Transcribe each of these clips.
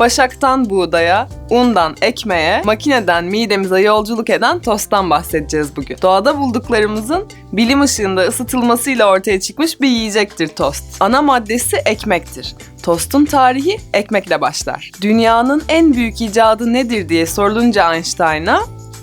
Başaktan buğdaya, undan ekmeğe, makineden midemize yolculuk eden tosttan bahsedeceğiz bugün. Doğada bulduklarımızın bilim ışığında ısıtılmasıyla ortaya çıkmış bir yiyecektir tost. Ana maddesi ekmektir. Tostun tarihi ekmekle başlar. Dünyanın en büyük icadı nedir diye sorulunca Einstein'a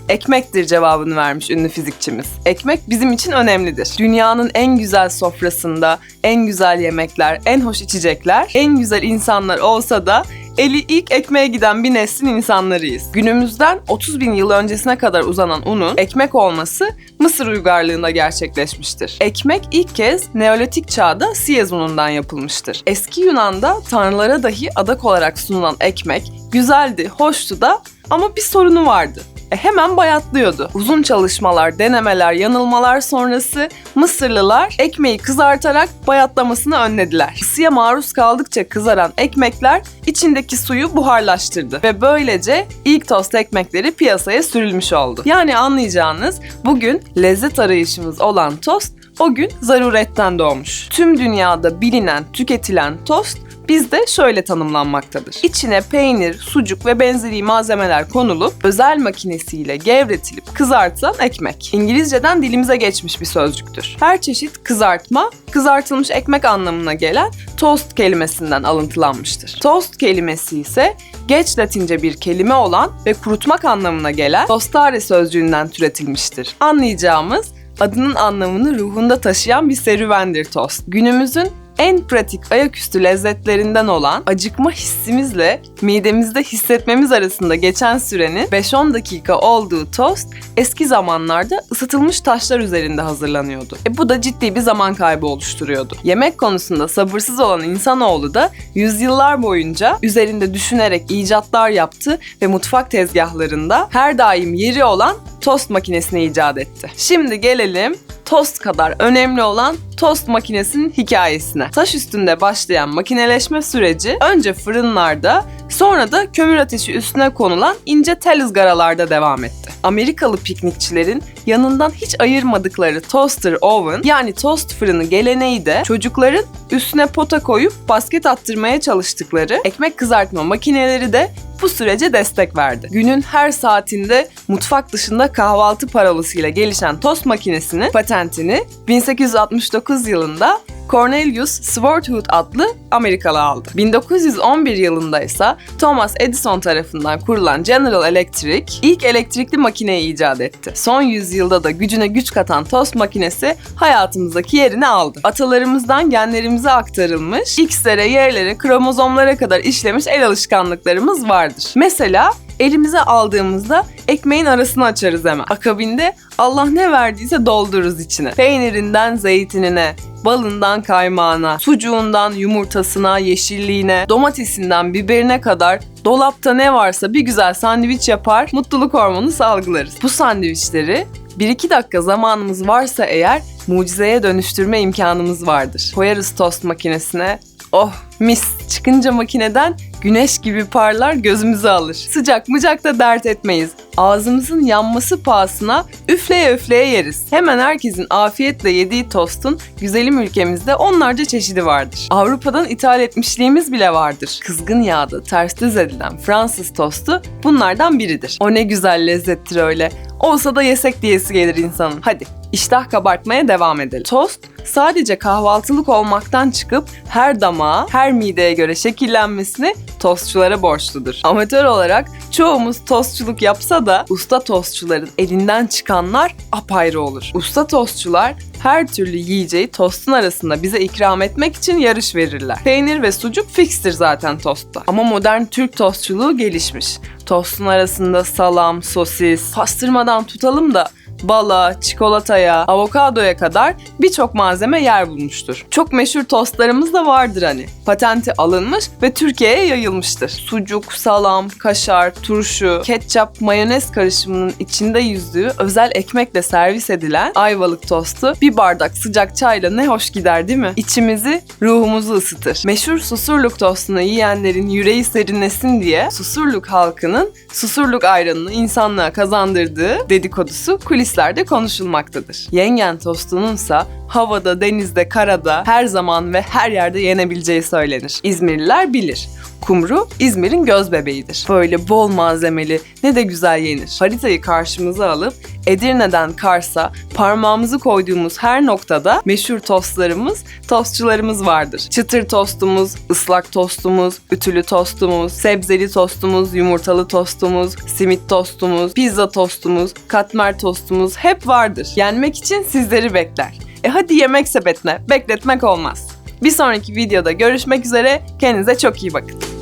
ekmektir cevabını vermiş ünlü fizikçimiz. Ekmek bizim için önemlidir. Dünyanın en güzel sofrasında en güzel yemekler, en hoş içecekler, en güzel insanlar olsa da eli ilk ekmeğe giden bir neslin insanlarıyız. Günümüzden 30 bin yıl öncesine kadar uzanan unun ekmek olması Mısır uygarlığında gerçekleşmiştir. Ekmek ilk kez Neolitik çağda Siyez unundan yapılmıştır. Eski Yunan'da tanrılara dahi adak olarak sunulan ekmek güzeldi, hoştu da ama bir sorunu vardı. E, hemen bayatlıyordu. Uzun çalışmalar, denemeler, yanılmalar sonrası Mısırlılar ekmeği kızartarak bayatlamasını önlediler. Isıya maruz kaldıkça kızaran ekmekler içindeki suyu buharlaştırdı ve böylece ilk tost ekmekleri piyasaya sürülmüş oldu. Yani anlayacağınız bugün lezzet arayışımız olan tost o gün zaruretten doğmuş. Tüm dünyada bilinen, tüketilen tost bizde şöyle tanımlanmaktadır. İçine peynir, sucuk ve benzeri malzemeler konulup özel makinesiyle gevretilip kızartılan ekmek. İngilizceden dilimize geçmiş bir sözcüktür. Her çeşit kızartma, kızartılmış ekmek anlamına gelen toast kelimesinden alıntılanmıştır. Toast kelimesi ise geç latince bir kelime olan ve kurutmak anlamına gelen tostare sözcüğünden türetilmiştir. Anlayacağımız adının anlamını ruhunda taşıyan bir serüvendir tost. Günümüzün en pratik ayaküstü lezzetlerinden olan acıkma hissimizle midemizde hissetmemiz arasında geçen sürenin 5-10 dakika olduğu tost eski zamanlarda ısıtılmış taşlar üzerinde hazırlanıyordu. E bu da ciddi bir zaman kaybı oluşturuyordu. Yemek konusunda sabırsız olan insanoğlu da yüzyıllar boyunca üzerinde düşünerek icatlar yaptı ve mutfak tezgahlarında her daim yeri olan tost makinesini icat etti. Şimdi gelelim tost kadar önemli olan tost makinesinin hikayesine. Taş üstünde başlayan makineleşme süreci önce fırınlarda sonra da kömür ateşi üstüne konulan ince tel ızgaralarda devam etti. Amerikalı piknikçilerin yanından hiç ayırmadıkları toaster oven yani tost fırını geleneği de çocukların üstüne pota koyup basket attırmaya çalıştıkları ekmek kızartma makineleri de bu sürece destek verdi. Günün her saatinde mutfak dışında kahvaltı parolasıyla gelişen tost makinesinin patentini 1869 yılında Cornelius Swartwood adlı Amerikalı aldı. 1911 yılında ise Thomas Edison tarafından kurulan General Electric ilk elektrikli makineyi icat etti. Son yüzyılda da gücüne güç katan tost makinesi hayatımızdaki yerini aldı. Atalarımızdan genlerimize aktarılmış, X'lere, Y'lere, kromozomlara kadar işlemiş el alışkanlıklarımız vardır. Mesela elimize aldığımızda ekmeğin arasını açarız hemen. Akabinde Allah ne verdiyse doldururuz içine. Peynirinden zeytinine, balından kaymağına, sucuğundan yumurtasına, yeşilliğine, domatesinden biberine kadar dolapta ne varsa bir güzel sandviç yapar, mutluluk hormonu salgılarız. Bu sandviçleri 1-2 dakika zamanımız varsa eğer mucizeye dönüştürme imkanımız vardır. Koyarız tost makinesine, oh mis çıkınca makineden güneş gibi parlar gözümüzü alır. Sıcak mıcak da dert etmeyiz. Ağzımızın yanması pahasına üfleye üfleye yeriz. Hemen herkesin afiyetle yediği tostun güzelim ülkemizde onlarca çeşidi vardır. Avrupa'dan ithal etmişliğimiz bile vardır. Kızgın yağda ters düz edilen Fransız tostu bunlardan biridir. O ne güzel lezzettir öyle. Olsa da yesek diyesi gelir insanın. Hadi iştah kabartmaya devam edelim. Tost sadece kahvaltılık olmaktan çıkıp her damağa, her mideye göre şekillenmesini tostçulara borçludur. Amatör olarak çoğumuz tostçuluk yapsa da usta tostçuların elinden çıkanlar apayrı olur. Usta tostçular her türlü yiyeceği tostun arasında bize ikram etmek için yarış verirler. Peynir ve sucuk fikstir zaten tostta. Ama modern Türk tostçuluğu gelişmiş. Tostun arasında salam, sosis, pastırmadan tutalım da bala, çikolataya, avokadoya kadar birçok malzeme yer bulmuştur. Çok meşhur tostlarımız da vardır hani. Patenti alınmış ve Türkiye'ye yayılmıştır. Sucuk, salam, kaşar, turşu, ketçap, mayonez karışımının içinde yüzdüğü özel ekmekle servis edilen ayvalık tostu bir bardak sıcak çayla ne hoş gider değil mi? İçimizi, ruhumuzu ısıtır. Meşhur susurluk tostunu yiyenlerin yüreği serinlesin diye susurluk halkının susurluk ayranını insanlığa kazandırdığı dedikodusu kulislerde konuşulmaktadır. Yengen tostununsa havada, denizde, karada her zaman ve her yerde yenebileceği söylenir. İzmirliler bilir. Kumru İzmir'in göz bebeğidir. Böyle bol malzemeli ne de güzel yenir. Haritayı karşımıza alıp Edirne'den Kars'a parmağımızı koyduğumuz her noktada meşhur tostlarımız, tostçularımız vardır. Çıtır tostumuz, ıslak tostumuz, ütülü tostumuz, sebzeli tostumuz, yumurtalı tostumuz, simit tostumuz, pizza tostumuz, katmer tostumuz hep vardır. Yenmek için sizleri bekler. E hadi yemek sepetine, bekletmek olmaz. Bir sonraki videoda görüşmek üzere, kendinize çok iyi bakın.